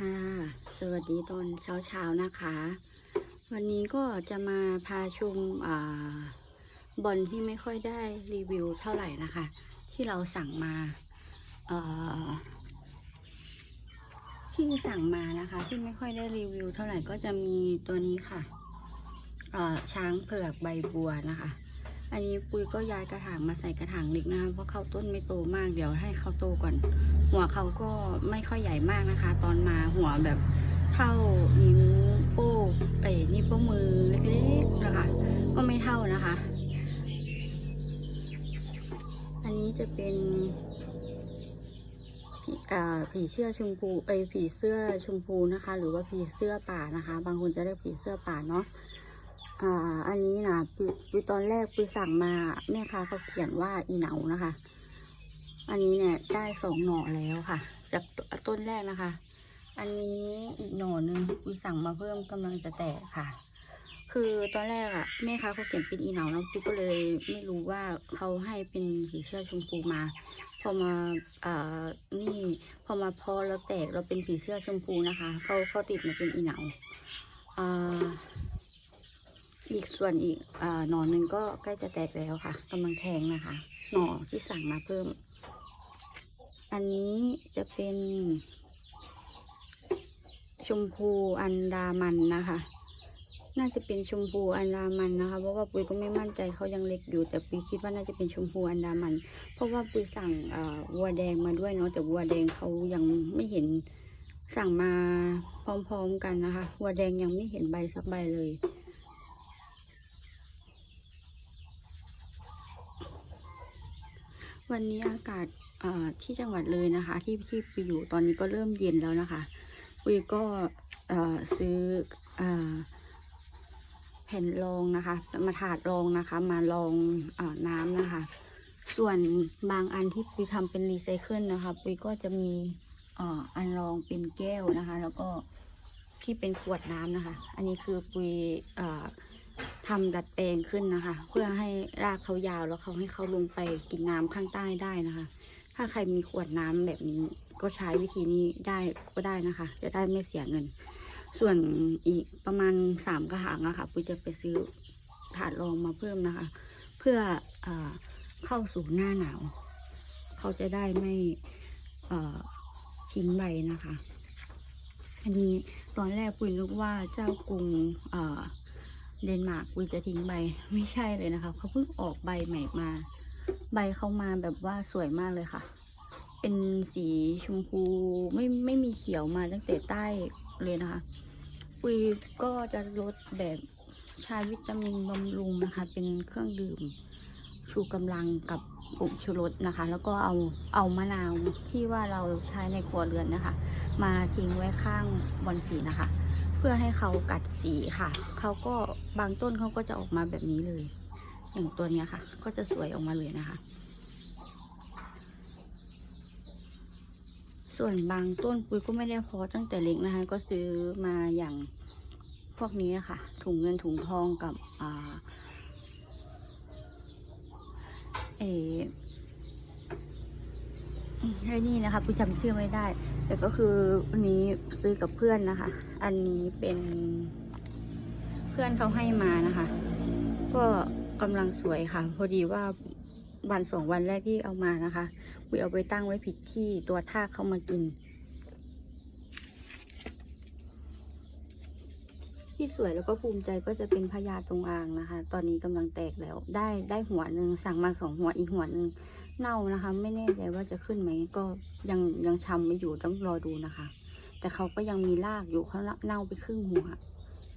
ค่ะ สวัสดีตอนเช้าๆนะคะ วันนี้ก็จะมาพาชมอบอลที่ไม่ค่อยได้รีวิวเท่าไหร่นะคะ ที่เราสั่งมาที่สั่งมานะคะ ที่ไม่ค่อยได้รีวิวเท่าไหร่ก็จะมีตัวนี้ค่ะช้างเผือกใบบัวนะคะ อันนี้ปุยก็ย้ายกระถางมาใส่กระถางเล็กนะคะเพราะเขาต้นไม่โตมากเดี๋ยวให้เขาโตก่อน หัวเขาก็ไม่ค่อยใหญ่มากนะคะ ตอนมาหัวแบบเท่านิ้วโป้งเอ้ยนิ้วโป้มือเล็กๆนะคะ ก็ไม่เท่านะคะ อันนี้จะเป็นผีผีเสื้อชมพูเอ้ยผีเสื้อชมพูนะคะ หรือว่าผีเสื้อป่านะคะ บางคนจะเรียกผีเสื้อป่าเนาะอ่า อันนี้นะปุยปุยตอนแรกปุยสั่งมาแม่ค้าเขาเขียนว่าอีเหนานะคะ อันนี้เนี่ยได้สองหน่อแล้วค่ะ จากต้นแรกนะคะ อันนี้อีกหน่อหนึ่งปุยสั่งมาเพิ่มกำลังจะแตกค่ะ คือตอนแรกอะแม่ค้าเขาเขียนเป็นอีเหนาแล้วปุยก็เลยไม่รู้ว่าเขาให้เป็นผีเสื้อชมพูมา พอมาอ่านี่พอมาพอแล้วแตกเราเป็นผีเสื้อชมพูนะคะเขาเขาติดมาเป็นอีเหนาอ่าอีกส่วนอีกอ่าหน่อหนึ่งก็ใกล้จะแตกแล้วค่ะกำลังแทงนะคะ หน่อที่สั่งมาเพิ่ม อันนี้จะเป็นชมพูอันดามันนะคะ น่าจะเป็นชมพูอันดามันนะคะ เพราะว่าปุยก็ไม่มั่นใจเขายังเล็กอยู่ แต่ปุยคิดว่าน่าจะเป็นชมพูอันดามัน เพราะว่าปุยสั่งวัวแดงมาด้วยเนาะ แต่วัวแดงเขายังไม่เห็นสั่งมาพร้อมๆกันนะคะ วัวแดงยังไม่เห็นใบสักใบเลย วันนี้อากาศ ที่จังหวัดเลยนะคะ ที่ที่ไปอยู่ตอนนี้ก็เริ่มเย็นแล้วนะคะปุยก็ซื้ออแผ่นรองนะคะ มาถาดรองนะคะ มาลองอน้ำนะคะ ส่วนบางอันที่ปุยทำเป็นรีไซเคิลนะคะ ปุยก็จะมีอ,อันรองเป็นแก้วนะคะ แล้วก็ที่เป็นขวดน้ำนะคะ อันนี้คือปุยอ่าทำดัดแปลงขึ้นนะคะ เพื่อให้รากเขายาวแล้วเขาให้เขาลงไปกินน้ำข้างใต้ได้นะคะ ถ้าใครมีขวดน้ำแบบนี้ ก็ใช้วิธีนี้ได้ก็ได้นะคะ จะได้ไม่เสียเงิน ส่วนอีกประมาณสามกระถางนะคะปุ้ยจะไปซื้อถาดรองมาเพิ่มนะคะ เพื่ออเข้าสู่หน้าหนาว เขาจะได้ไม่ทิ้งใบนะคะ อันนี้ตอนแรกปุ้ยนึกว่าเจ้ากรุงเดนมาร์กวิจะทิ้งใบไม่ใช่เลยนะคะเขาเพิ่งออกใบใหม่มา ใบเขามาแบบว่าสวยมากเลยค่ะ เป็นสีชมพูไม่ไม่มีเขียวมาตั้งแต่ใต้เลยนะคะ ปุยก็จะลดแบบชาวิตามินบำรุงนะคะ เป็นเครื่องดื่มชูกำลังกับผงชูรสนะคะ แล้วก็เอาเอามะนาวที่ว่าเราใช้ในครัวเรือนนะคะ มาทิ้งไว้ข้างบอนสีนะคะ เพื่อให้เขากัดสีค่ะ เขาก็บางต้นเขาก็จะออกมาแบบนี้เลย อย่างตัวนี้ค่ะ ก็จะสวยออกมาเลยนะคะ ส่วนบางต้นปุ้ยก็ไม่ได้พอตั้งแต่เล็กนะคะ ก็ซื้อมาอย่างพวกนี้ค่ะ ถุงเงินถุงทองกับอ่าเอไอ้นี่นะคะปุ้ยจำชื่อไม่ได้ แต่ก็คือวันนี้ซื้อกับเพื่อนนะคะ อันนี้เป็นเพื่อนเขาให้มานะคะ ก็ กำลังสวยค่ะ พอดีว่าวันสองวันแรกที่เอามานะคะวิเอาไปตั้งไว้ผิดที่ตัวทากเข้ามากิน ที่สวยแล้วก็ภูมิใจก็จะเป็นพญาตรงอ่างนะคะ ตอนนี้กำลังแตกแล้วได้ได้หัวหนึ่งสั่งมาสองหัวอีกหัวหนึ่งเน่านะคะ ไม่แน่ใจว่าจะขึ้นไหมก็ยังยังชำไม่อยู่ต้องรอดูนะคะ แต่เขาก็ยังมีรากอยู่เขาเน่าไปครึ่งหัว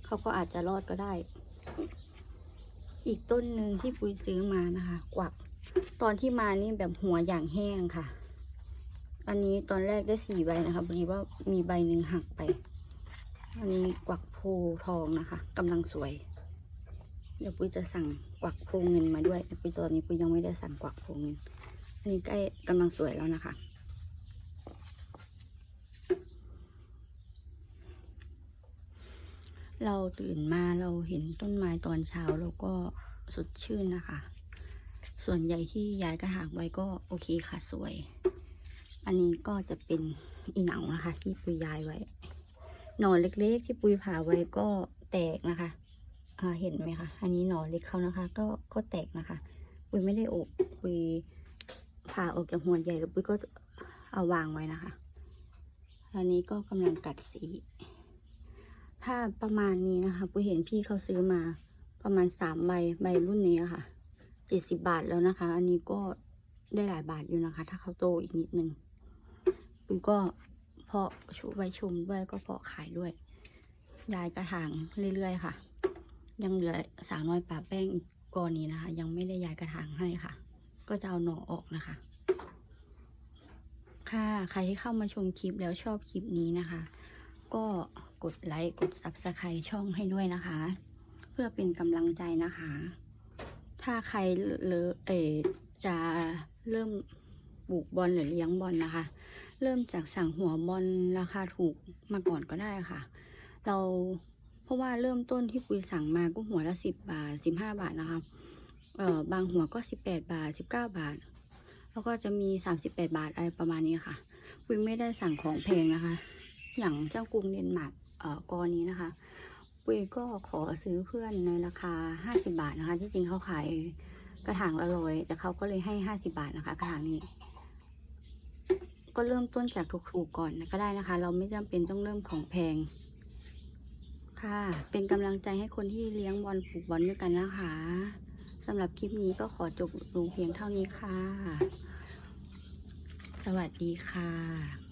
เขาก็อาจจะรอดก็ได้ อีกต้นหนึ่งที่ปุยซื้อมานะคะ กวัก ตอนที่มานี่แบบหัวอย่างแห้งค่ะ อันนี้ตอนแรกได้สี่ใบนะคะพอดีว่ามีใบหนึ่งหักไป อันนี้กวักโพทองนะคะกำลังสวย เดี๋ยวปุ้ยจะสั่งกวักโพเงินมาด้วยปุ้ยตอนนี้ปุ้ยยังไม่ได้สั่งกวักโพเงิน อันนี้ใกล้กำลังสวยแล้วนะคะ เราตื่นมาเราเห็นต้นไม้ตอนเช้าเราก็สดชื่นนะคะ ส่วนใหญ่ที่ย้ายกระถางไว้ก็โอเคค่ะสวย อันนี้ก็จะเป็นอีหนานะคะ ที่ปุยย้ายไว้ หน่อเล็กๆ ที่ปุยผ่าไว้ก็แตกนะคะอ่าเห็นไหมคะ อันนี้หน่อเล็กเขานะคะ ก็ก็แตกนะคะ ปุยไม่ได้อบปุยผ่าออกจากหัวใหญ่แล้วปุยก็เอาวางไว้นะคะ อันนี้ก็กำลังกัดสี ถ้าประมาณนี้นะคะปุยเห็นพี่เขาซื้อมาประมาณสามใบใบรุ่นนี้ค่ะเจ็ดสิบบาทแล้วนะคะ อันนี้ก็ได้หลายบาทอยู่นะคะ ถ้าเขาโตอีกนิดนึงปุยก็เพาะชุไว้ชมด้วยก็เพาะขายด้วยย้ายกระถางเรื่อยๆค่ะ ยังเหลือสาวน้อยป่าแป้งอีกกอนี้นะคะ ยังไม่ได้ย้ายกระถางให้ค่ะ ก็จะเอาหน่อออกนะคะ ค่ะ ใครที่เข้ามาชมคลิปแล้วชอบคลิปนี้นะคะ ก็ กดไลค์กด subscribe ช่องให้ด้วยนะคะ เพื่อเป็นกำลังใจนะคะ ถ้าใครเลอเอจะเริ่มปลูกบอลหรือเลี้ยงบอลนะคะ เริ่มจากสั่งหัวบอลราคาถูกมาก่อนก็ได้ค่ะ เราเพราะว่าเริ่มต้นที่ปุยสั่งมาก็หัวละสิบบาทสิบห้าบาทนะคะเอ่อบางหัวก็สิบแปดบาทสิบเก้าบาท แล้วก็จะมีสามสิบแปดบาทอะไรประมาณนี้ค่ะปุยไม่ได้สั่งของแพงนะคะ อย่างเจ้ากรุงเดนมาร์ก กอนี้นะคะ ปุยก็ขอซื้อเพื่อนในราคาห้าสิบาทนะคะ ที่จริงเขาขายกระถางละร้อยแต่เขาก็เลยให้ห้าสิบาทนะคะ กระถางนี้ ก็เริ่มต้นจากถูกๆก่อนก็ได้นะคะ เราไม่จำเป็นต้องเริ่มของแพง ค่ะ เป็นกำลังใจให้คนที่เลี้ยงบอลปลูกบอลด้วยกันนะคะสำหรับคลิปนี้ก็ขอจบลงเพียงเท่านี้ค่ะ สวัสดีค่ะ